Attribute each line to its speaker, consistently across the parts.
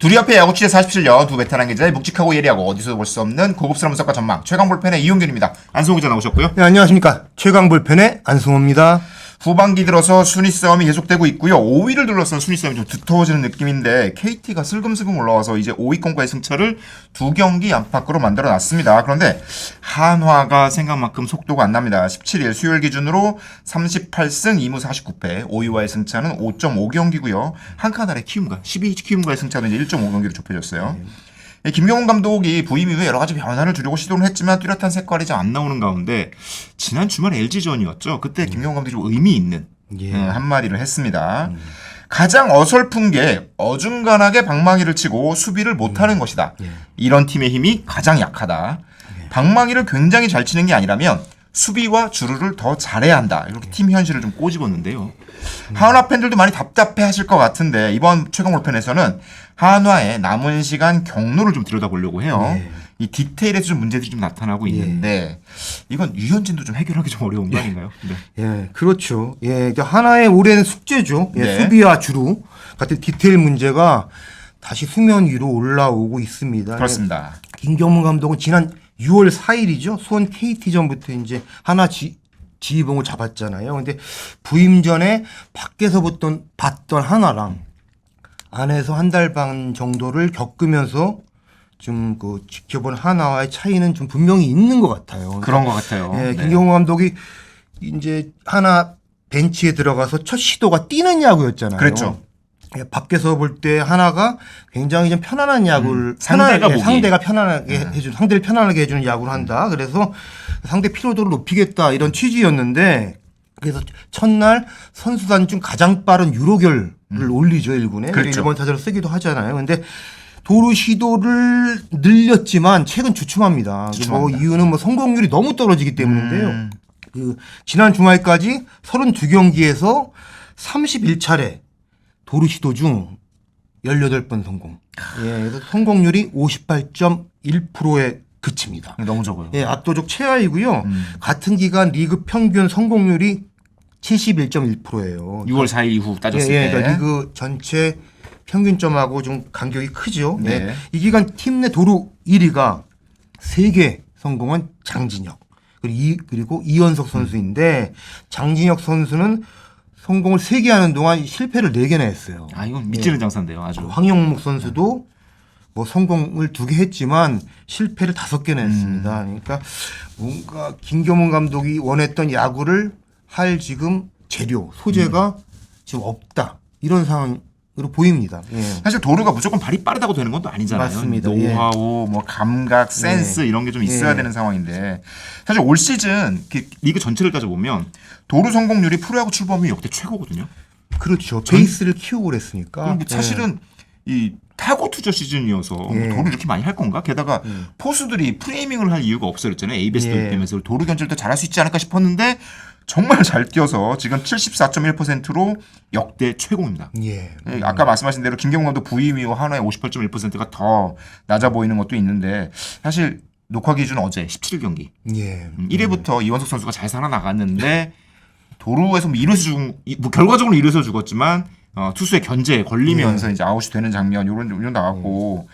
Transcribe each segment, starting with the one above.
Speaker 1: 둘이 앞에 야구 취재 47년 두 베테랑 기자의 묵직하고 예리하고 어디서도 볼 수 없는 고급스러운 분석과 전망 최강 볼펜의 이용균입니다. 안승호 기자 나오셨고요.
Speaker 2: 네, 안녕하십니까. 최강 볼펜의 안승호입니다.
Speaker 1: 후반기 들어서 순위 싸움이 계속되고 있고요. 5위를 둘러싼 순위 싸움이 좀 두터워지는 느낌인데 KT가 슬금슬금 올라와서 이제 5위권과의 승차를 두 경기 안팎으로 만들어 놨습니다. 그런데 한화가 생각만큼 속도가 안 납니다. 17일 수요일 기준으로 38승 2무 49패 5위와의 승차는 5.5경기고요. 한 칸 아래 키움과 12 키움과의 승차는 이제 1.5경기로 좁혀졌어요. 이 김경훈 감독이 부임 이후에 여러 가지 변화를 주려고 시도를 했지만 뚜렷한 색깔이 잘 안 나오는 가운데 지난 주말 LG전이었죠. 그때 김경훈 감독이 좀 의미 있는
Speaker 2: 예.
Speaker 1: 음, 한마디를 했습니다. 가장 어설픈 게 어중간하게 방망이를 치고 수비를 못하는 것이다. 이런 팀의 힘이 가장 약하다. 방망이를 굉장히 잘 치는 게 아니라면 수비와 주루를 더 잘해야 한다. 이렇게 팀 현실을 좀 꼬집었는데요. 한화 팬들도 많이 답답해 하실 것 같은데 이번 최강 몰편에서는 한화의 남은 시간 경로를 좀 들여다보려고 해요.
Speaker 2: 네.
Speaker 1: 이 디테일에서 좀 문제들이 좀 나타나고 있는데 이건 유현진도 좀 해결하기 좀 어려운 거 아닌가요? 네.
Speaker 2: 예, 그렇죠. 예, 이제 하나의 오랜 숙제죠. 예,
Speaker 1: 네.
Speaker 2: 수비와 주루 같은 디테일 문제가 다시 수면 위로 올라오고 있습니다.
Speaker 1: 그렇습니다.
Speaker 2: 예, 김경문 감독은 지난 6월 4일이죠. 수원 KT전부터 이제 하나 지, 지휘봉을 잡았잖아요. 근데 부임 전에 밖에서 봤던, 봤던 하나랑 안에서 한 달 반 정도를 겪으면서 좀 그 지켜본 하나와의 차이는 좀 분명히 있는 것 같아요.
Speaker 1: 그런 것 같아요.
Speaker 2: 예,
Speaker 1: 네.
Speaker 2: 김경호 감독이 이제 하나 벤치에 들어가서 첫 시도가 뛰는 야구였잖아요.
Speaker 1: 그랬죠.
Speaker 2: 예, 밖에서 볼 때 하나가 굉장히 좀 편안한 야구를
Speaker 1: 음, 상대가
Speaker 2: 편안하게. 상대가 편안하게
Speaker 1: 네.
Speaker 2: 해준 상대를 편안하게 해주는 야구를 한다. 그래서 상대 피로도를 높이겠다 이런 취지였는데 그래서 첫날 선수단 중 가장 빠른 유로결을 올리죠 일군에
Speaker 1: 그렇죠.
Speaker 2: 일본 타자를 쓰기도 하잖아요. 근데 도루 시도를 늘렸지만 최근 주춤합니다. 뭐
Speaker 1: 주춤합니다.
Speaker 2: 이유는 뭐 성공률이 너무 떨어지기 때문인데요.
Speaker 1: 음.
Speaker 2: 그 지난 주말까지 32경기에서 31차례 도루 시도 중 18번 성공. 예, 그래서 성공률이 58.1%에 그칩니다.
Speaker 1: 너무 적어요.
Speaker 2: 예, 압도적 최하이고요.
Speaker 1: 음.
Speaker 2: 같은 기간 리그 평균 성공률이 71.1%예요.
Speaker 1: 6월 4일 이후
Speaker 2: 예,
Speaker 1: 따졌을
Speaker 2: 예,
Speaker 1: 때.
Speaker 2: 그러니까 리그 전체 평균점하고 좀 간격이 크죠.
Speaker 1: 네.
Speaker 2: 네. 이 기간 팀 내 도루 1위가 3개 성공한 장진혁. 그리고, 이, 그리고 이현석 선수인데 장진혁 선수는 성공을 3개 하는 동안 실패를 4개나 했어요.
Speaker 1: 아 이건 믿지는 장사인데요, 아주.
Speaker 2: 황영목 선수도 뭐 성공을 두 개 했지만 실패를 다섯 개나 했습니다. 그러니까 뭔가 김경문 감독이 원했던 야구를 할 지금 재료 소재가 지금 없다 이런 상황 으로 보입니다. 예.
Speaker 1: 사실 도루가 무조건 발이 빠르다고 되는 건 또 아니잖아요.
Speaker 2: 맞습니다. 예.
Speaker 1: 노하우, 뭐 감각, 센스 이런 게 좀 있어야
Speaker 2: 예.
Speaker 1: 되는 상황인데 사실 올 시즌 그 리그 전체를 따져보면 도루 성공률이 프로야구 출범이 역대 최고거든요.
Speaker 2: 그렇죠. 베이스를 키우고 그랬으니까.
Speaker 1: 그럼 뭐 사실은 이 타고 투자 시즌이어서 뭐
Speaker 2: 예.
Speaker 1: 도루 이렇게 많이 할 건가? 게다가 포수들이 프레이밍을 할 이유가 없어졌잖아요. ABS도
Speaker 2: 예.
Speaker 1: 되면서 도루 견제도 잘할 수 있지 않을까 싶었는데 정말 잘 뛰어서 지금 74.1%로 역대 최고입니다.
Speaker 2: 예.
Speaker 1: 예, 아까 말씀하신 대로 김경문 감독 부임 이후 하나의 58.1%가 더 낮아 보이는 것도 있는데 사실 녹화 기준 어제 17경기
Speaker 2: 예.
Speaker 1: 1회부터 이원석 선수가 잘 살아나갔는데 도루에서 뭐 이루어서 죽은 이- 뭐 결과적으로 이루어서 죽었지만 어, 투수의 견제에 걸리면서 이제 아웃이 되는 장면 요런 요런 나왔고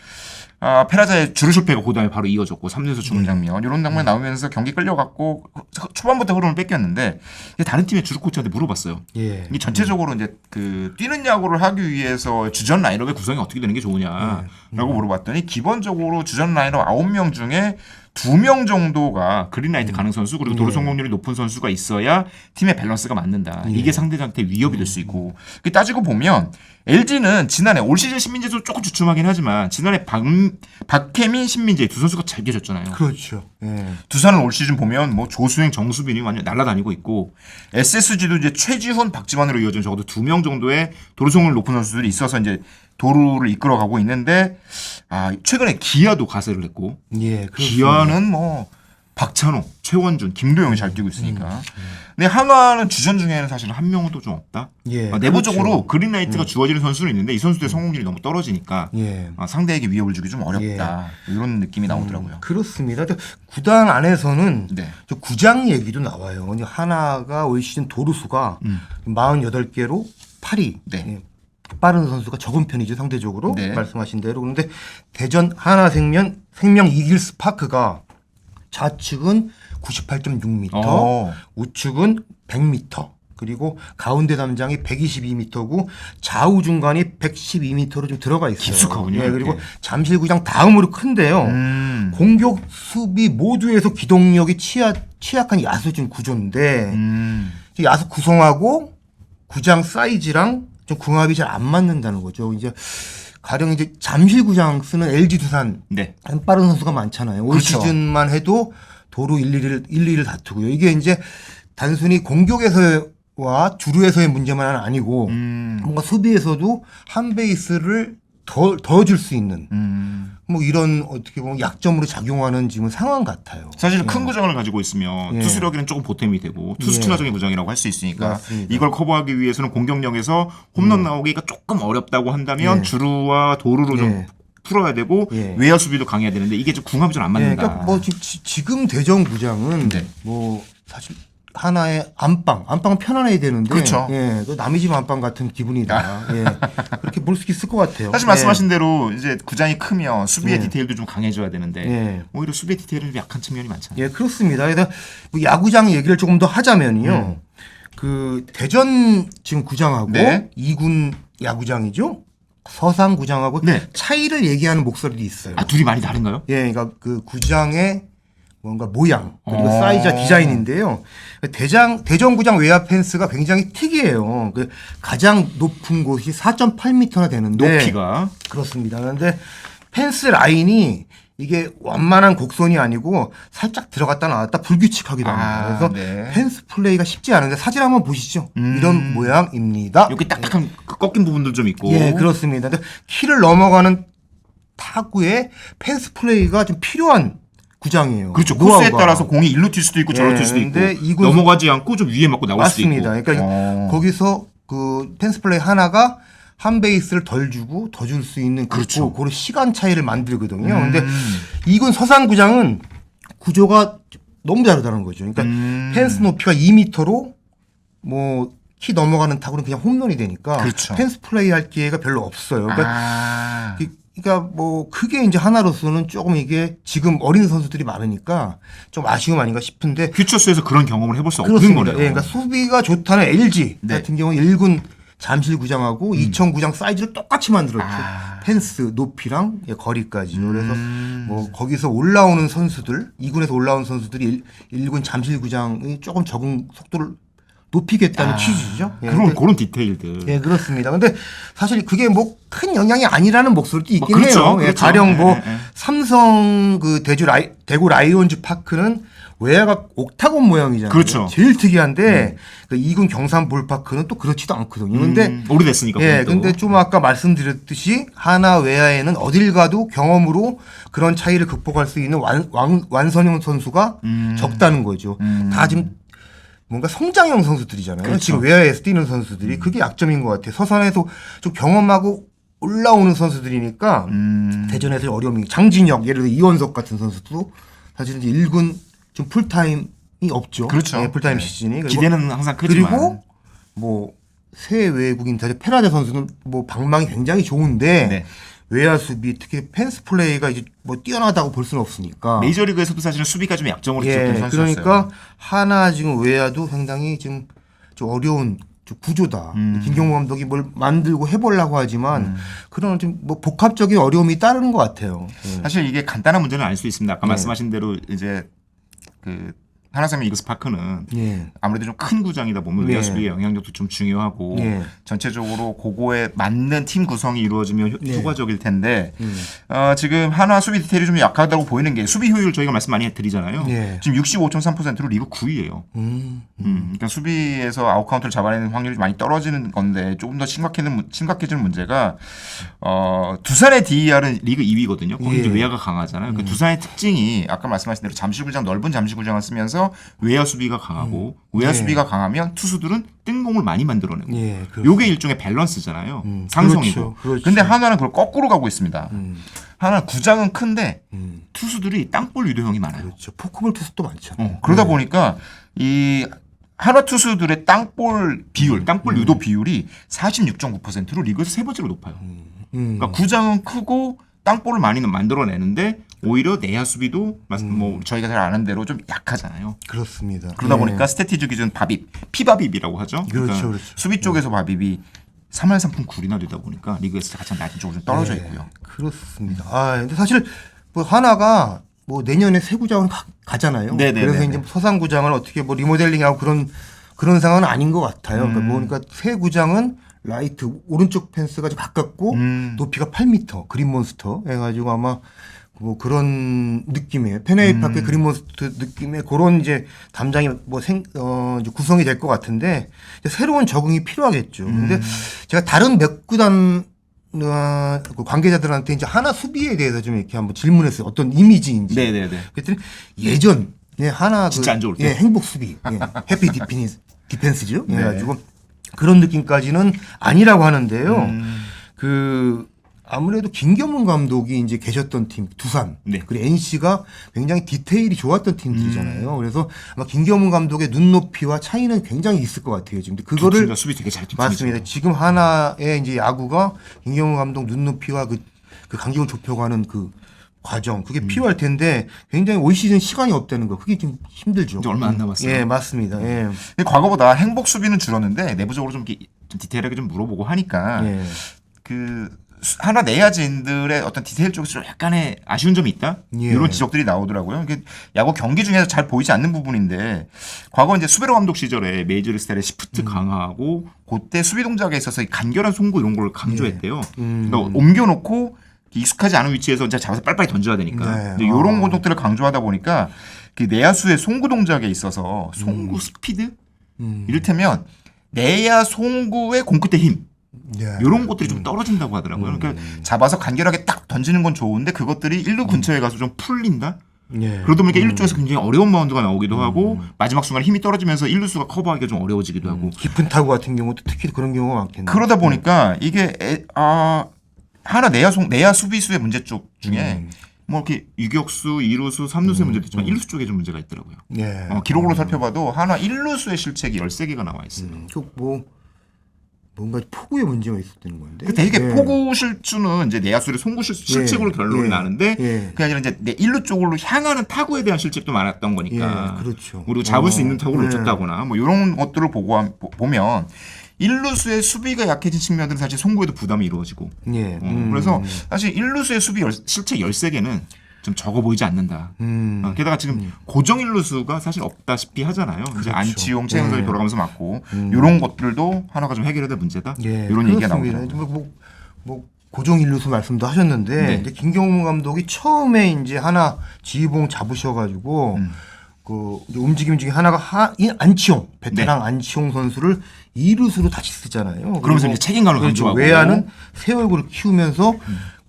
Speaker 1: 아, 페라자의 주루쇼페가 그다음에 바로 이어졌고 3루에서 죽은 장면. 이런 장면 나오면서 경기 끌려갔고 초반부터 흐름을 뺏겼는데 다른 팀의 주루 코치한테 물어봤어요.
Speaker 2: 예.
Speaker 1: 이 전체적으로 이제 그 뛰는 야구를 하기 위해서 주전 라인업의 구성이 어떻게 되는 게 좋으냐라고 물어봤더니 기본적으로 주전 라인업 9명 중에 2명 정도가 그린라이트 가는 선수 그리고 도루 성공률이 높은 선수가 있어야 팀의 밸런스가 맞는다. 이게 상대한테 위협이 될 수 있고. 그 따지고 보면 LG는 지난해 올 시즌 신민재도 조금 주춤하긴 하지만 지난해 박, 박혜민, 신민재 두 선수가 잘 계셨잖아요.
Speaker 2: 그렇죠. 예.
Speaker 1: 두산은 올 시즌 보면 뭐 조수행, 정수빈이 완전 날아다니고 있고 SSG도 이제 최지훈, 박지환으로 이어진 적어도 두 명 정도의 도루성을 높은 선수들이 있어서 이제 도루를 이끌어가고 있는데 아 최근에 기아도 가세를 했고
Speaker 2: 예. 그렇습니다.
Speaker 1: 기아는 뭐 박찬호, 최원준, 김도영이 잘 뛰고 있으니까. 근데 한화는 주전 중에는 사실 한 명도 좀 없다.
Speaker 2: 예.
Speaker 1: 아, 내부적으로
Speaker 2: 그렇죠.
Speaker 1: 그린라이트가 주어지는 선수는 있는데 이 선수들의 성공률이 너무 떨어지니까
Speaker 2: 예.
Speaker 1: 아, 상대에게 위협을 주기 좀 어렵다. 이런 느낌이 나오더라고요.
Speaker 2: 그렇습니다. 저 구단 안에서는
Speaker 1: 네.
Speaker 2: 저 구장 얘기도 나와요. 근데 하나가 올 시즌 도루수가
Speaker 1: 음.
Speaker 2: 48개로 8위.
Speaker 1: 네.
Speaker 2: 빠른 선수가 적은 편이죠 상대적으로
Speaker 1: 네.
Speaker 2: 말씀하신 대로 그런데 대전 하나생명 생명 이길스 파크가 좌측은 98.6m,
Speaker 1: 어.
Speaker 2: 우측은 100m, 그리고 가운데 담장이 122m고 좌우 중간이 112m로 좀 들어가 있어요.
Speaker 1: 깊숙하군요,
Speaker 2: 예, 그리고. 잠실구장 다음으로 큰데요.
Speaker 1: 음.
Speaker 2: 공격 수비 모두에서 기동력이 취약, 취약한 야수진 구조인데
Speaker 1: 음.
Speaker 2: 이 야수 구성하고 구장 사이즈랑 좀 궁합이 잘 안 맞는다는 거죠. 이제 가령 이제 잠실구장 쓰는 LG 두산
Speaker 1: 네.
Speaker 2: 한 빠른 선수가 많잖아요. 올
Speaker 1: 그렇죠.
Speaker 2: 시즌만 해도 도루 1, 2를 1, 2를 다투고요. 이게 이제 단순히 공격에서와 주루에서의 문제만 아니고
Speaker 1: 음.
Speaker 2: 뭔가 수비에서도 한 베이스를 더 더 줄 수 있는
Speaker 1: 음.
Speaker 2: 뭐 이런 어떻게 보면 약점으로 작용하는 지금 상황 같아요.
Speaker 1: 사실 큰 구장을 가지고 있으면
Speaker 2: 예.
Speaker 1: 투수력에는 조금 보탬이 되고 투수
Speaker 2: 예.
Speaker 1: 친화적인 구장이라고 할 수 있으니까
Speaker 2: 맞습니다.
Speaker 1: 이걸 커버하기 위해서는 공격력에서 홈런 나오기가 조금 어렵다고 한다면
Speaker 2: 예.
Speaker 1: 주루와 도루로 좀
Speaker 2: 예.
Speaker 1: 풀어야 되고
Speaker 2: 예.
Speaker 1: 외야 수비도 강해야 되는데 이게 좀 궁합이 좀안
Speaker 2: 예,
Speaker 1: 맞는다.
Speaker 2: 그러니까 뭐 지, 금 대전 구장은
Speaker 1: 네.
Speaker 2: 뭐 사실 하나의 안방, 안방은 편안해야 되는데,
Speaker 1: 그렇죠.
Speaker 2: 예, 그 남의 집 안방 같은 기분이다. 예, 그렇게 볼 수 있을 것 같아요.
Speaker 1: 사실
Speaker 2: 예.
Speaker 1: 말씀하신 대로 이제 구장이 크면 수비의
Speaker 2: 예.
Speaker 1: 디테일도 좀 강해져야 되는데
Speaker 2: 예.
Speaker 1: 오히려 수비의 디테일은 좀 약한 측면이 많잖아요.
Speaker 2: 예, 그렇습니다. 그래서 뭐 야구장 얘기를 조금 더 하자면요.
Speaker 1: 음.
Speaker 2: 그 대전 지금 구장하고
Speaker 1: 네.
Speaker 2: 이군 야구장이죠. 서상 구장하고
Speaker 1: 네.
Speaker 2: 차이를 얘기하는 목소리도 있어요.
Speaker 1: 아 둘이 많이 다른가요?
Speaker 2: 예, 그러니까 그 구장의 뭔가 모양 그리고
Speaker 1: 어.
Speaker 2: 사이즈와 디자인인데요. 대장 대전구장 외야 펜스가 굉장히 특이해요. 그 가장 높은 곳이 4.8m나 되는데
Speaker 1: 높이가
Speaker 2: 그렇습니다. 그런데 펜스 라인이 이게 완만한 곡선이 아니고 살짝 들어갔다 나왔다 불규칙하기도 합니다.
Speaker 1: 아,
Speaker 2: 그래서
Speaker 1: 네.
Speaker 2: 펜스 플레이가 쉽지 않은데 사진 한번 보시죠.
Speaker 1: 음.
Speaker 2: 이런 모양입니다.
Speaker 1: 여기 딱딱한 그 꺾인 부분들 좀 있고
Speaker 2: 예, 그렇습니다. 근데 키를 넘어가는 타구에 펜스 플레이가 좀 필요한 구장이에요.
Speaker 1: 그렇죠. 코스에
Speaker 2: 노하우가.
Speaker 1: 따라서 공이 일로 튈 수도 있고 저로
Speaker 2: 예,
Speaker 1: 튈 수도 있고
Speaker 2: 근데 이곳-
Speaker 1: 넘어가지 않고 좀 위에 맞고 나올
Speaker 2: 맞습니다.
Speaker 1: 수도 있고.
Speaker 2: 그러니까
Speaker 1: 어.
Speaker 2: 거기서 그 펜스 플레이 하나가 한 베이스를 덜 주고 더 줄 수 있는
Speaker 1: 그렇죠.
Speaker 2: 그, 그 시간 차이를 만들거든요.
Speaker 1: 음.
Speaker 2: 근데 이군 서산 구장은 구조가 너무 다르다는 거죠. 그러니까
Speaker 1: 음.
Speaker 2: 펜스 높이가 2m로 뭐 키 넘어가는 타구는 그냥 홈런이 되니까
Speaker 1: 그렇죠.
Speaker 2: 펜스 플레이 할 기회가 별로 없어요. 그러니까
Speaker 1: 아.
Speaker 2: 그- 그러니까 뭐 그게 이제 하나로서는 조금 이게 지금 어린 선수들이 많으니까 좀 아쉬움 아닌가 싶은데
Speaker 1: 퓨처스에서 그런 경험을 해볼 수 없는. 거네요.
Speaker 2: 예, 그러니까 수비가 좋다는 LG
Speaker 1: 네.
Speaker 2: 같은 경우 1군 잠실구장하고 이천구장 사이즈를 똑같이 만들었죠.
Speaker 1: 아.
Speaker 2: 펜스 높이랑 예, 거리까지. 그래서
Speaker 1: 음.
Speaker 2: 뭐 거기서 올라오는 선수들, 2군에서 올라온 선수들이 1, 군 잠실구장의 조금 적응 속도를 높이겠다는
Speaker 1: 아,
Speaker 2: 취지죠. 예,
Speaker 1: 그런
Speaker 2: 근데-
Speaker 1: 그런 디테일들.
Speaker 2: 예, 그렇습니다. 근데 사실 그게 뭐 큰 영향이 아니라는 목소리도 있긴
Speaker 1: 뭐 그렇죠,
Speaker 2: 해요. 예,
Speaker 1: 그렇죠.
Speaker 2: 가령 뭐
Speaker 1: 예, 예, 예.
Speaker 2: 삼성 그 대주 라이, 대구 라이온즈 파크는 외야가 옥타곤 모양이잖아요.
Speaker 1: 그렇죠.
Speaker 2: 제일 특이한데 그 이군 경산 볼파크는 또 그렇지도 않거든요. 근데
Speaker 1: 음, 오래됐으니까.
Speaker 2: 예. 근데 좀 아까 말씀드렸듯이 하나 외야에는 어딜 가도 경험으로 그런 차이를 극복할 수 있는 완, 완, 완선형 선수가
Speaker 1: 음.
Speaker 2: 적다는 거죠. 다 지금 뭔가 성장형 선수들이잖아요.
Speaker 1: 그렇죠.
Speaker 2: 지금 외야에서 뛰는 선수들이 그게 약점인 것 같아요. 서산에서 좀 경험하고 올라오는 선수들이니까
Speaker 1: 음.
Speaker 2: 대전에서 어려움이 장진혁 예를 들어 이원석 같은 선수도 사실은 이제 1군 좀 풀타임이 없죠.
Speaker 1: 그렇죠.
Speaker 2: 예, 풀타임
Speaker 1: 네.
Speaker 2: 시즌이
Speaker 1: 기대는 항상 크지만.
Speaker 2: 그리고 뭐 새 외국인 타자 페라데 선수는 뭐 방망이 굉장히 좋은데
Speaker 1: 네.
Speaker 2: 외야 수비 특히 펜스 플레이가 이제 뭐 뛰어나다고 볼 수는 없으니까.
Speaker 1: 메이저리그에서도 사실은 수비가 좀 약점으로 지적된
Speaker 2: 예,
Speaker 1: 선수였어요.
Speaker 2: 그러니까 하나 지금 외야도 상당히 지금 좀 어려운 좀 구조다.
Speaker 1: 음.
Speaker 2: 김경호 감독이 뭘 만들고 해보려고 하지만 그런 좀 뭐 복합적인 어려움이 따르는 것 같아요. 예.
Speaker 1: 사실 이게 간단한 문제는 아닐 수 있습니다. 아까
Speaker 2: 네.
Speaker 1: 말씀하신 대로 이제 그 하나생명 이글스 파크는
Speaker 2: 예.
Speaker 1: 아무래도 좀 큰 구장이다 보면
Speaker 2: 네.
Speaker 1: 외야 수비의 영향력도 좀 중요하고
Speaker 2: 네.
Speaker 1: 전체적으로 그거에 맞는 팀 구성이 이루어지면 효-
Speaker 2: 네.
Speaker 1: 효과적일 텐데
Speaker 2: 음.
Speaker 1: 어, 지금 하나 수비 디테일이 좀 약하다고 보이는 게 수비 효율 저희가 말씀 많이 드리잖아요.
Speaker 2: 네.
Speaker 1: 지금 65.3%로 리그 9위예요.
Speaker 2: 음.
Speaker 1: 음, 그러니까 수비에서 아웃 카운트를 잡아내는 확률이 많이 떨어지는 건데 조금 더 심각해지는, 문- 심각해지는 문제가 어, 두산의 DER은 리그 2위거든요. 거기
Speaker 2: 예.
Speaker 1: 외야가 강하잖아요. 그 두산의 특징이 아까 말씀하신 대로 잠실구장 넓은 잠실구장을 쓰면서 외야 수비가 강하고 외야
Speaker 2: 예.
Speaker 1: 수비가 강하면 투수들은 뜬공을 많이 만들어내고
Speaker 2: 예. 그,
Speaker 1: 요게 일종의 밸런스잖아요.
Speaker 2: 음,
Speaker 1: 상성이고.
Speaker 2: 그렇죠, 그렇죠.
Speaker 1: 근데 하나는 그걸 거꾸로 가고 있습니다.
Speaker 2: 음.
Speaker 1: 하나는 구장은 큰데
Speaker 2: 음.
Speaker 1: 투수들이 땅볼 유도형이 많아요.
Speaker 2: 그렇죠. 포크볼 투수도 많잖아요.
Speaker 1: 어, 그러다 보니까 이 한화 투수들의 땅볼 비율, 땅볼 유도 비율이 46.9%로 리그에서 세 번째로 높아요.
Speaker 2: 음.
Speaker 1: 그러니까 구장은 크고 땅볼을 많이 만들어내는데 오히려 내야 수비도 말-
Speaker 2: 음.
Speaker 1: 뭐 저희가 잘 아는 대로 좀 약하잖아요.
Speaker 2: 그렇습니다.
Speaker 1: 그러다
Speaker 2: 예.
Speaker 1: 보니까 스태티즈 기준 바빕, 피바빕이라고 하죠.
Speaker 2: 그렇죠, 그렇죠.
Speaker 1: 수비 쪽에서 바빕이 3할 3푼 9리나 되다 보니까 리그에서 가장 낮은 쪽으로 좀 떨어져
Speaker 2: 예,
Speaker 1: 있고요.
Speaker 2: 그렇습니다. 아, 근데 사실 뭐 하나가 뭐 내년에 새 구장을 가, 가잖아요.
Speaker 1: 네네네네.
Speaker 2: 그래서 이제 서상 구장을 어떻게 뭐 리모델링하고 그런 그런 상황은 아닌 것 같아요.
Speaker 1: 음.
Speaker 2: 그러니까, 뭐 그러니까 새 구장은 라이트 오른쪽 펜스가 좀 가깝고
Speaker 1: 음.
Speaker 2: 높이가 8m 그린 몬스터 해가지고 아마 뭐 그런 느낌의 페네이
Speaker 1: 음.
Speaker 2: 파크 그린 몬스터 느낌의 그런 이제 담장이 뭐 생, 어, 이제 구성이 될 것 같은데 새로운 적응이 필요하겠죠.
Speaker 1: 음.
Speaker 2: 근데 제가 다른 몇 구단 어, 그 관계자들한테 이제 하나 수비에 대해서 좀 이렇게 한번 질문했어요. 어떤 이미지인지.
Speaker 1: 네네네.
Speaker 2: 그랬더니 예전 예, 하나
Speaker 1: 진짜 안 좋을 때.
Speaker 2: 예, 행복 수비, 예, 해피 디피니스 디펜스죠.
Speaker 1: 네.
Speaker 2: 그래가지고 그런 느낌까지는 아니라고 하는데요.
Speaker 1: 음.
Speaker 2: 그 아무래도 김경문 감독이 이제 계셨던 팀 두산
Speaker 1: 네.
Speaker 2: 그리고 NC가 굉장히 디테일이 좋았던
Speaker 1: 음.
Speaker 2: 팀들이잖아요. 그래서 아마 김경문 감독의 눈높이와 차이는 굉장히 있을 것 같아요. 지금 그거를
Speaker 1: 수비 되게 잘팀
Speaker 2: 맞습니다. 지금 하나의 이제 야구가 김경문 감독 눈높이와 그, 그 간격을 좁혀가는 그 과정 그게
Speaker 1: 음.
Speaker 2: 필요할 텐데 굉장히 올 시즌 시간이 없다는 거 그게 좀 힘들죠.
Speaker 1: 이제 얼마 안 남았어요.
Speaker 2: 예, 맞습니다. 예.
Speaker 1: 근데 과거보다 행복 수비는 줄었는데 내부적으로 좀, 좀 디테일하게 좀 물어보고 하니까
Speaker 2: 예.
Speaker 1: 그 수- 하나 내야진들의 어떤 디테일 쪽에서 좀 약간의 아쉬운 점이 있다
Speaker 2: 예.
Speaker 1: 이런 지적들이 나오더라고요. 이게 야구 경기 중에서 잘 보이지 않는 부분인데 과거 이제 수베로 감독 시절에 메이저리 스타일의 시프트 강화하고 그때 수비 동작에 있어서 이 간결한 송구 이런 걸 강조했대요.
Speaker 2: 음.
Speaker 1: 그러니까 옮겨놓고 익숙하지 않은 위치에서 이제 잡아서 빨리빨리 던져야 되니까
Speaker 2: 네.
Speaker 1: 이런
Speaker 2: 아.
Speaker 1: 것들을 강조하다 보니까 그 내야수의 송구 동작에 있어서 송구 스피드
Speaker 2: 음.
Speaker 1: 이를테면 내야 송구의 공 끝의 힘
Speaker 2: 예.
Speaker 1: 이런 것들이 좀 떨어진다고 하더라고요. 그러니까 잡아서 간결하게 딱 던지는 건 좋은데 그것들이 일루 근처에 가서 좀 풀린다.
Speaker 2: 예.
Speaker 1: 그러다 보니까 일루 쪽에서 굉장히 어려운 마운드가 나오기도 하고 마지막 순간에 힘이 떨어지면서 일루수가 커버하기가 좀 어려워지기도 하고
Speaker 2: 깊은 타구 같은 경우도 특히 그런 경우가 많겠네요.
Speaker 1: 그러다 보니까 이게 에, 아 하나 내야 송 내야 수비수의 문제 쪽 중에 뭐 이렇게 유격수, 이루수, 삼루수의 문제도 있지만 일루수 쪽에 좀 문제가 있더라고요.
Speaker 2: 예.
Speaker 1: 어, 기록으로 살펴봐도 하나 일루수의 실책이 13개가 나와 있어요.
Speaker 2: 그뭐 뭔가 포구에 문제가 있었다는 건데.
Speaker 1: 그 되게
Speaker 2: 예.
Speaker 1: 포구 실수는 이제 내야수의 송구 실, 실책으로
Speaker 2: 예.
Speaker 1: 결론이
Speaker 2: 예.
Speaker 1: 나는데
Speaker 2: 예.
Speaker 1: 그게 아니라 이제 내 일루 쪽으로 향하는 타구에 대한 실책도 많았던 거니까
Speaker 2: 예, 그렇죠.
Speaker 1: 그리고 잡을 수
Speaker 2: 어,
Speaker 1: 있는 타구를
Speaker 2: 예.
Speaker 1: 놓쳤다거나 뭐 이런 것들을 보고 함- 보- 보면 일루수의 수비가 약해진 측면들은 사실 송구에도 부담이 이루어지고
Speaker 2: 예.
Speaker 1: 어,
Speaker 2: 음.
Speaker 1: 그래서 사실 일루수의 수비 열, 실책 13개는 좀 적어 보이지 않는다.
Speaker 2: 음.
Speaker 1: 어, 게다가 지금 고정 일루수가 사실 없다시피 하잖아요. 이제 안치용, 최은석이
Speaker 2: 네.
Speaker 1: 돌아가면서 맞고 이런 것들도 하나가 좀 해결해야 될 문제다.
Speaker 2: 예,
Speaker 1: 이런 얘기가. 나오죠.
Speaker 2: 뭐, 뭐, 뭐 고정 일루수 말씀도 하셨는데
Speaker 1: 네.
Speaker 2: 이제 김경문 감독이 처음에 이제 하나 지휘봉 잡으셔가지고
Speaker 1: 음.
Speaker 2: 그 움직임 중에 하나가 하, 이 안치홍 베테랑
Speaker 1: 네.
Speaker 2: 안치홍 선수를 이루수로 다시 쓰잖아요.
Speaker 1: 그러면서 이제 책임감을
Speaker 2: 그렇죠.
Speaker 1: 강조하고. 음.
Speaker 2: 외야는 새 얼굴을 키우면서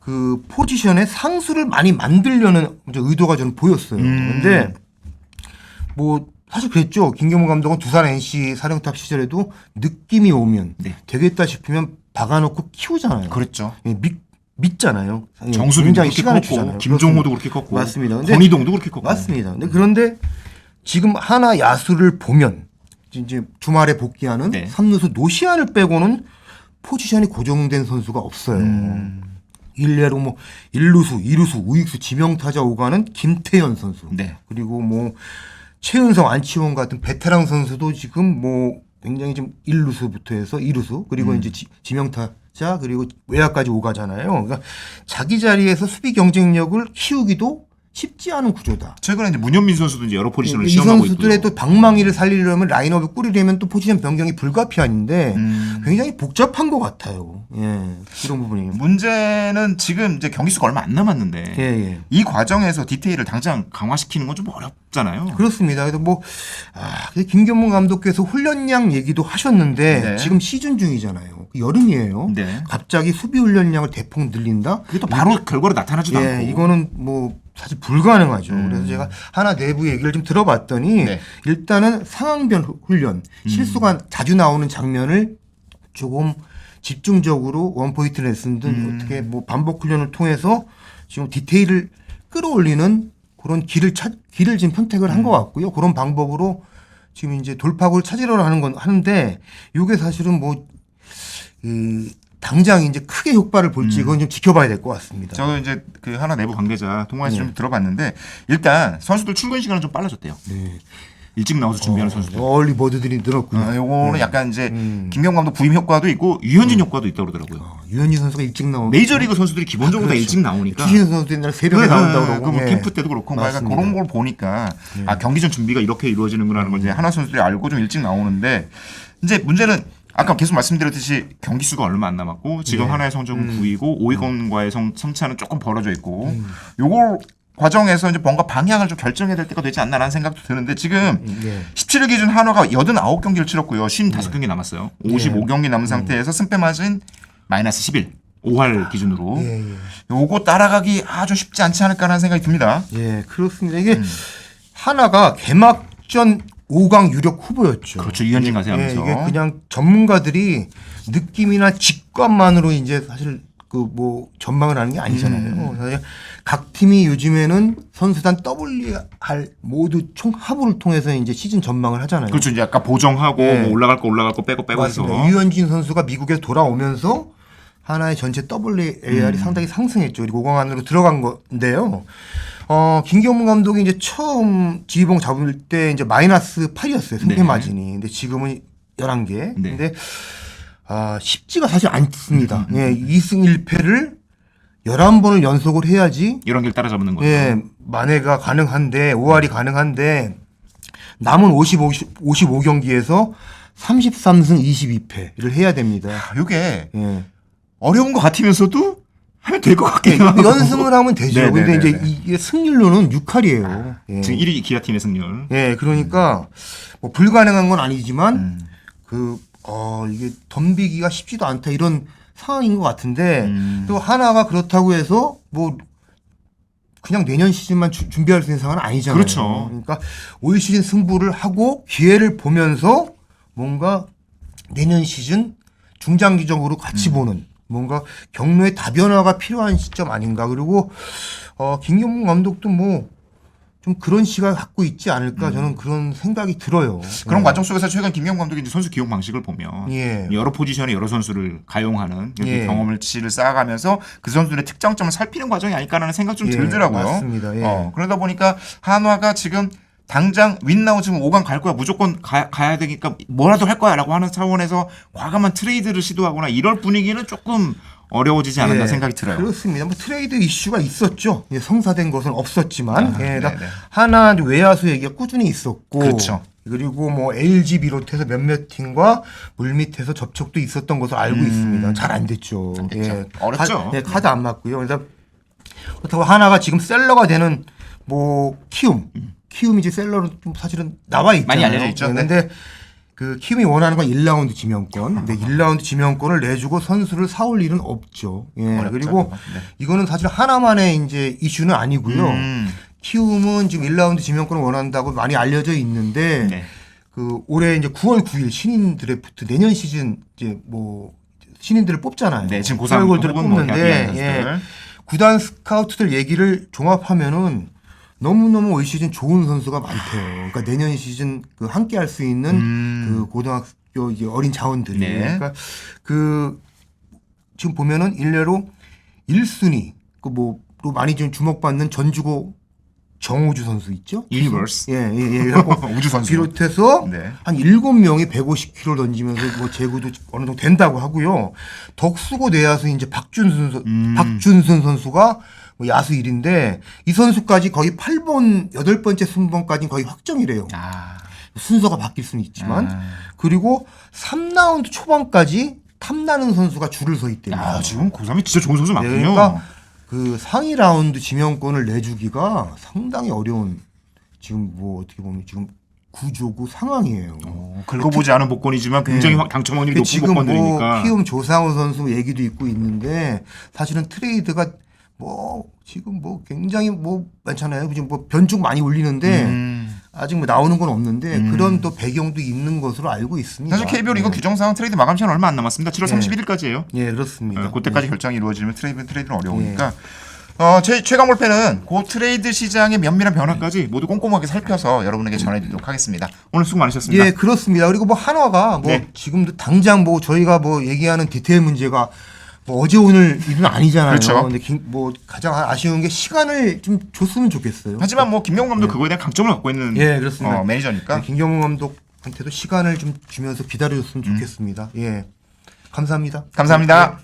Speaker 2: 그 포지션에 상수를 많이 만들려는 의도가 저는 보였어요.
Speaker 1: 음.
Speaker 2: 그런데 뭐 사실 그랬죠. 김경문 감독은 두산 NC 사령탑 시절에도 느낌이 오면
Speaker 1: 네.
Speaker 2: 되겠다 싶으면 박아놓고 키우잖아요.
Speaker 1: 그랬죠.
Speaker 2: 예, 믿, 믿잖아요. 예,
Speaker 1: 정수빈도
Speaker 2: 굉장히
Speaker 1: 그렇게
Speaker 2: 시간을
Speaker 1: 컸고
Speaker 2: 주잖아요.
Speaker 1: 김종호도 그렇게 컸고
Speaker 2: 맞습니다. 근데-
Speaker 1: 권희동도 그렇게 컸고
Speaker 2: 맞습니다. 근데 그런데 지금 하나 야수를 보면 이제 주말에 복귀하는
Speaker 1: 네.
Speaker 2: 삼루수 노시안을 빼고는 포지션이 고정된 선수가 없어요.
Speaker 1: 음.
Speaker 2: 일례로 뭐 일루수, 이루수, 우익수, 지명타자 오가는 김태현 선수.
Speaker 1: 네.
Speaker 2: 그리고 뭐 최은성, 안치홍 같은 베테랑 선수도 지금 뭐 굉장히 좀 일루수부터 해서 이루수 그리고
Speaker 1: 음.
Speaker 2: 이제 지, 지명타자 그리고 외야까지 오가잖아요. 그러니까 자기 자리에서 수비 경쟁력을 키우기도 쉽지 않은 구조다.
Speaker 1: 최근에 이제 문현민 선수도 이제 여러 포지션을
Speaker 2: 이
Speaker 1: 시험하고
Speaker 2: 선수들의
Speaker 1: 있고요.
Speaker 2: 또 방망이를 살리려면 라인업을 꾸리려면 또 포지션 변경이 불가피한데
Speaker 1: 음.
Speaker 2: 굉장히 복잡한 것 같아요. 예, 이런 부분이.
Speaker 1: 문제는 지금 이제 경기 수가 얼마 안 남았는데
Speaker 2: 예, 예.
Speaker 1: 이 과정에서 디테일을 당장 강화시키는 건 좀 어렵잖아요.
Speaker 2: 그렇습니다. 그래서 뭐, 아, 근데 김경문 감독께서 훈련량 얘기도 하셨는데
Speaker 1: 네.
Speaker 2: 지금 시즌 중이잖아요. 여름이에요.
Speaker 1: 네.
Speaker 2: 갑자기 수비 훈련량을 대폭 늘린다?
Speaker 1: 그게 또 바로 결과로 나타나지도
Speaker 2: 예,
Speaker 1: 않고 음.
Speaker 2: 이거는 뭐 사실 불가능하죠. 그래서 제가 하나 내부 얘기를 좀 들어봤더니
Speaker 1: 네. 음.
Speaker 2: 일단은 상황변 후- 훈련, 실수가 자주 나오는 장면을 조금 집중적으로 원포인트 레슨 등
Speaker 1: 음.
Speaker 2: 어떻게 뭐 반복 훈련을 통해서 지금 디테일을 끌어올리는 그런 길을 찾 길을 지금 선택을
Speaker 1: 음.
Speaker 2: 한것 같고요. 그런 방법으로 지금 이제 돌파구를 찾으려고 하는 건 하는데 이게 사실은 뭐 그, 당장 이제 크게 효과를 볼지 그건 좀 지켜봐야 될 것 같습니다.
Speaker 1: 저도 이제 그 하나 내부 관계자 통화에서
Speaker 2: 네.
Speaker 1: 좀 들어봤는데 일단 선수들 출근 시간은 좀 빨라졌대요.
Speaker 2: 네.
Speaker 1: 일찍 나와서 준비하는 선수들.
Speaker 2: 얼리 버드들이 늘었고요.
Speaker 1: 아, 요거는 약간 이제
Speaker 2: 음.
Speaker 1: 김경 감독 부임 효과도 있고 유현진 효과도 있다고 그러더라고요.
Speaker 2: 어, 유현진 선수가 일찍 나오고
Speaker 1: 메이저리그 선수들이 기본적으로 다
Speaker 2: 그렇죠.
Speaker 1: 일찍 나오니까
Speaker 2: 추신 선수도 옛날에 새벽에
Speaker 1: 네,
Speaker 2: 나온다고
Speaker 1: 네,
Speaker 2: 그러고
Speaker 1: 그뭐
Speaker 2: 예.
Speaker 1: 캠프 때도 그렇고 뭐 약간
Speaker 2: 맞습니다. 네.
Speaker 1: 그런 걸 보니까 아 경기 전 준비가 이렇게 이루어지는구나라는 걸 이제 하나 선수들이 알고 좀 일찍 나오는데 이제 문제는 아까 계속 말씀드렸듯이 경기 수가 얼마 안 남았고 지금
Speaker 2: 네.
Speaker 1: 하나의 성적은
Speaker 2: 음.
Speaker 1: 9위고 5위권과의 성, 성차는 조금 벌어져 있고 요걸 과정에서 이제 뭔가 방향을 좀 결정해야 될 때가 되지 않나라는 생각도 드는데 지금
Speaker 2: 네.
Speaker 1: 17일 기준 한화가 89경기를 치렀고요. 55경기 남았어요.
Speaker 2: 네.
Speaker 1: 55경기 남은 상태에서 승패 마진 마이너스 11. 5할 기준으로
Speaker 2: 예, 예.
Speaker 1: 요거 따라가기 아주 쉽지 않지 않을까라는 생각이 듭니다.
Speaker 2: 예, 그렇습니다. 이게 하나가 개막전 5강 유력 후보였죠.
Speaker 1: 그렇죠. 유현진 가세
Speaker 2: 예,
Speaker 1: 하면서.
Speaker 2: 이게 그냥 전문가들이 느낌이나 직관만으로 이제 사실 그 뭐 전망을 하는 게 아니잖아요.
Speaker 1: 음.
Speaker 2: 사실 각 팀이 요즘에는 선수단 WR 모두 총 합을 통해서 이제 시즌 전망을 하잖아요.
Speaker 1: 그렇죠. 이제 약간 보정하고
Speaker 2: 네.
Speaker 1: 뭐 올라갈 거 올라갈 거 빼고 빼고 해서
Speaker 2: 맞습니다. 유현진 선수가 미국에서 돌아오면서 하나의 전체 WAR이
Speaker 1: 음.
Speaker 2: 상당히 상승했죠. 그리고 5강 안으로 들어간 건데요. 어, 김경문 감독이 이제 처음 지휘봉 잡을 때 이제 마이너스 8이었어요. 승패
Speaker 1: 네.
Speaker 2: 마진이. 근데 지금은 11개.
Speaker 1: 네.
Speaker 2: 근데 아, 쉽지가 사실 않습니다.
Speaker 1: 음,
Speaker 2: 예, 2승 1패를 11번을 연속을 해야지
Speaker 1: 이런 길 따라잡는 거죠.
Speaker 2: 예, 만회가 가능한데 5할이 가능한데 남은 55, 55경기에서 33승 22패를 해야 됩니다.
Speaker 1: 이게
Speaker 2: 예.
Speaker 1: 어려운 것 같으면서도 하면 될것
Speaker 2: 예,
Speaker 1: 같긴 하고.
Speaker 2: 연승을 하면 되죠.
Speaker 1: 네, 네,
Speaker 2: 근데
Speaker 1: 네,
Speaker 2: 이제
Speaker 1: 네.
Speaker 2: 이게 승률로는 6할이에요. 예.
Speaker 1: 지금 1위 기아팀의 승률.
Speaker 2: 예, 그러니까 뭐 불가능한 건 아니지만
Speaker 1: 음.
Speaker 2: 그 어, 이게 덤비기가 쉽지도 않다 이런 상황인 것 같은데
Speaker 1: 음.
Speaker 2: 또 하나가 그렇다고 해서 뭐 그냥 내년 시즌만 주- 준비할 수 있는 상황은 아니잖아요.
Speaker 1: 그렇죠.
Speaker 2: 그러니까 올 시즌 승부를 하고 기회를 보면서 뭔가 내년 시즌 중장기적으로
Speaker 1: 음.
Speaker 2: 같이 보는 뭔가 경로의 다변화가 필요한 시점 아닌가. 그리고 어 김경문 감독도 뭐 좀 그런 시각을 갖고 있지 않을까 저는 그런 생각이 들어요.
Speaker 1: 음. 그런
Speaker 2: 예.
Speaker 1: 과정 속에서 최근 김경 감독이 이제 선수 기용 방식을 보면
Speaker 2: 예.
Speaker 1: 여러 포지션에 여러 선수를 가용하는 이렇게
Speaker 2: 예.
Speaker 1: 경험을 치를 쌓아가면서 그 선수들의 특장점을 살피는 과정이 아닐까라는 생각 좀
Speaker 2: 예,
Speaker 1: 들더라고요.
Speaker 2: 맞습니다. 예.
Speaker 1: 어, 그러다 보니까 한화가 지금 당장 윈나우 지금 5강 갈 거야 무조건 가, 가야 되니까 뭐라도 할 거야라고 하는 차원에서 과감한 트레이드를 시도하거나 이럴 분위기는 조금 어려워지지 않았나
Speaker 2: 예,
Speaker 1: 생각이 들어요.
Speaker 2: 그렇습니다. 뭐 트레이드 이슈가 있었죠. 예, 성사된 것은 없었지만
Speaker 1: 아,
Speaker 2: 예. 하나 외야수 얘기가 꾸준히 있었고
Speaker 1: 그렇죠.
Speaker 2: 그리고 뭐 LG 비롯해서 몇몇 팀과 물밑에서 접촉도 있었던 것으로 알고 있습니다. 잘 안 됐죠.
Speaker 1: 음. 안 됐죠.
Speaker 2: 예.
Speaker 1: 어렵죠.
Speaker 2: 카, 예, 카드 안 맞고요. 그래서 그렇다고 하나가 지금 셀러가 되는 뭐 키움, 키움이 이제 셀러로 좀 사실은 나와 있잖아요.
Speaker 1: 많이 알려져 있죠.
Speaker 2: 예,
Speaker 1: 네.
Speaker 2: 근데 그 키움이 원하는 건 1라운드 지명권. 근데 1라운드 지명권을 내주고 선수를 사올 일은 없죠. 예.
Speaker 1: 어렵죠,
Speaker 2: 그리고.
Speaker 1: 네.
Speaker 2: 이거는 사실 하나만의 이제 이슈는 아니고요.
Speaker 1: 음.
Speaker 2: 키움은 지금 1라운드 지명권을 원한다고 많이 알려져 있는데
Speaker 1: 네.
Speaker 2: 그 올해 이제 9월 9일 신인 드래프트 내년 시즌 이제 뭐 신인들을 뽑잖아요.
Speaker 1: 네, 지금 고3
Speaker 2: 골들을
Speaker 1: 혹은 뭐
Speaker 2: 뽑는데 예. 구단 스카우트들 얘기를 종합하면은 너무너무 올 시즌 좋은 선수가 많대요. 그러니까 내년 시즌 그 함께 할 수 있는
Speaker 1: 음.
Speaker 2: 그 고등학교 이제 어린 자원들이.
Speaker 1: 네.
Speaker 2: 그러니까 그 지금 보면은 일례로 1순위 그 뭐로 많이 좀 주목받는 전주고 정우주 선수 있죠?
Speaker 1: 유니버스.
Speaker 2: 예, 예, 예.
Speaker 1: 우주 선수.
Speaker 2: 비롯해서
Speaker 1: 네.
Speaker 2: 한 일곱 명이 150kg 던지면서 뭐 제구도 어느 정도 된다고 하고요. 덕수고 내야수 이제 박준순 선-
Speaker 1: 음.
Speaker 2: 박준순 선수가 뭐 야수 1인데 이 선수까지 거의 8번 여덟 번째 순번까지 거의 확정이래요.
Speaker 1: 아.
Speaker 2: 순서가 바뀔 수는 있지만
Speaker 1: 아.
Speaker 2: 그리고 3라운드 초반까지 탐나는 선수가 줄을 서 있대요.
Speaker 1: 야, 지금 고3이 진짜 좋은 선수
Speaker 2: 네,
Speaker 1: 많군요.
Speaker 2: 그러니까 그 상위 라운드 지명권을 내주기가 상당히 어려운 지금 뭐 어떻게 보면 지금 구조구 상황이에요.
Speaker 1: 어, 긁어보지 않은 복권이지만 굉장히
Speaker 2: 네.
Speaker 1: 확- 당첨 확률이 높은
Speaker 2: 지금 뭐
Speaker 1: 복권들이니까.
Speaker 2: 키움 조상우 선수 얘기도 있고 있는데 사실은 트레이드가 뭐 지금 뭐 굉장히 뭐 많잖아요. 지금 뭐 변죽 많이 울리는데
Speaker 1: 음.
Speaker 2: 아직 뭐 나오는 건 없는데 그런 또 배경도 있는 것으로 알고 있습니다.
Speaker 1: 사실 KBO 리그
Speaker 2: 네.
Speaker 1: 규정상 트레이드 마감 시간 얼마 안 남았습니다. 7월
Speaker 2: 네.
Speaker 1: 31일까지예요.
Speaker 2: 예, 그렇습니다.
Speaker 1: 그때까지 결정이 이루어지면 트레이드 트레이드는 어려우니까 어, 제 최강 볼펜은 그 트레이드 시장의 면밀한 변화까지 모두 꼼꼼하게 살펴서 여러분에게 전해드리도록 하겠습니다. 오늘 수고 많으셨습니다.
Speaker 2: 예, 그렇습니다. 그리고 뭐 한화가 뭐
Speaker 1: 네.
Speaker 2: 지금도 당장 뭐 저희가 뭐 얘기하는 디테일 문제가 뭐 어제 오늘 일은 아니잖아요.
Speaker 1: 그렇죠.
Speaker 2: 근데 긴- 뭐 가장 아쉬운 게 시간을 좀 줬으면 좋겠어요.
Speaker 1: 하지만 뭐 김명훈 감독 그거에 대한 강점을 갖고 있는
Speaker 2: 예, 그렇습니다.
Speaker 1: 어, 매니저니까
Speaker 2: 네, 김경문 감독한테도 시간을 좀 주면서 기다려줬으면 좋겠습니다. 예, 감사합니다.
Speaker 1: 감사합니다.